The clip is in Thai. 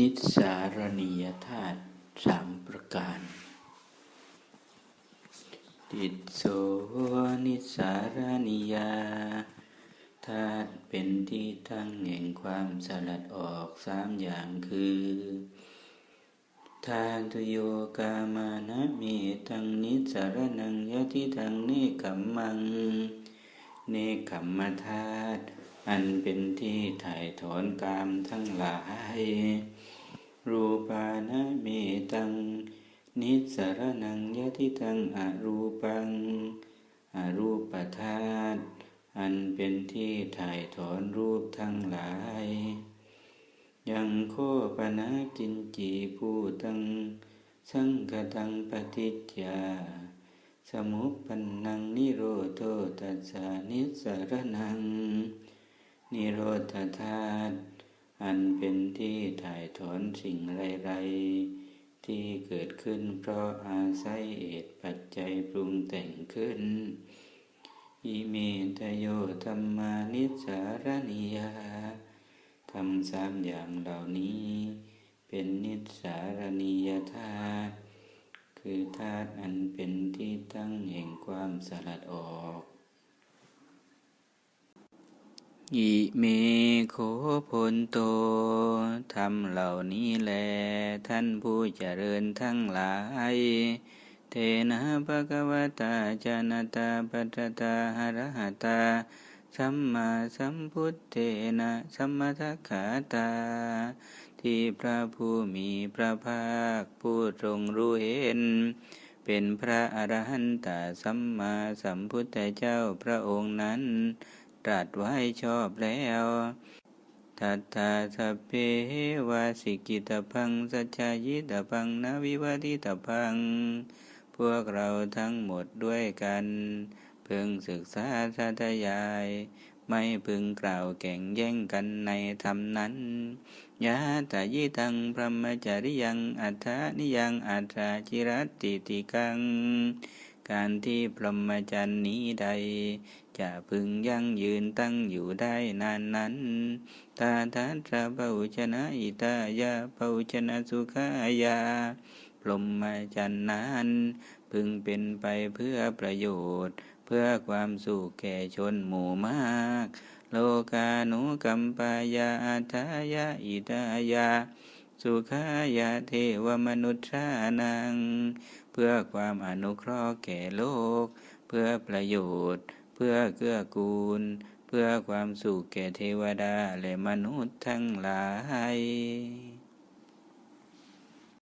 นิสสารณียธาตุสามประการ ติดโสนิสสารณียาธาตุเป็นที่ตั้งแห่งความสลัดออกสามอย่างคือทานตโยกามานะเมตังนิสารนังยติทังเนกัมมัง เนกัมมธาตุ อันเป็นที่ถ่ายถอนกามทั้งหลาย รูปานะเมตัง นิสรนังยติตังอรูปัง อรูปธาตุอันเป็นที่ถ่ายถอนรูปทั้งหลาย ยังโคปนะกินจีผูตัง สังกตังปฏิจจาสมุปปันนังนิโรโตตัสสานิสรนัง นิโรธาธาตุอันเป็นที่ถ่ายถอนสิ่งไรๆที่เกิดขึ้นเพราะอาศัยเหตุปัจจัยปรุงแต่งขึ้น อิเมตโยธรรมานิสารนิยาทำสามอย่างเหล่านี้ เป็นนิสารนิยธาตุคือธาตุอันเป็นที่ตั้งแห่งความสลัดออก อิเมโคพลโตทำเหล่านี้แล ท่านผู้เจริญทั้งหลาย เทนะภะคะวตาจานตาปัตตาหรหตา สัมมาสัมพุทเทนะสัมมาทัคขาตา ที่พระผู้มีพระภาคผู้ทรงรู้เห็น เป็นพระอรหันตสัมมาสัมพุทธเจ้าพระองค์นั้น ตรัสไว้ชอบแล้วทัตตาสัพเพวาสิกิตพังสัจจายิตพังนาวิวัติตพัง พวกเราทั้งหมดด้วยกัน พึงศึกษาสาธยาย ไม่พึงกล่าวแข่งแย่งกันในธรรมนั้นยะตายิตังพรหมจริยังอัฏฐานิยังอัฏฐาจิรติติกังการที่พรหมจรรย์นี้ใด จะพึงยั่งยืนตั้งอยู่ได้นานนั้นตาทัตระเปาชนะอิตายาเปาชนะสุขายาพรหมจรรย์นั้นพึงเป็นไปเพื่อประโยชน์ เพื่อความสุขแก่ชนหมู่มาก โลกานุกัมปายาอัทายาอิตายา สุขายาเทวมนุษย์ชานัง เพื่อความอนุเคราะห์แก่โลก เพื่อประโยชน์ เพื่อเกื้อกูล เพื่อความสุขแก่เทวดาและมนุษย์ทั้งหลาย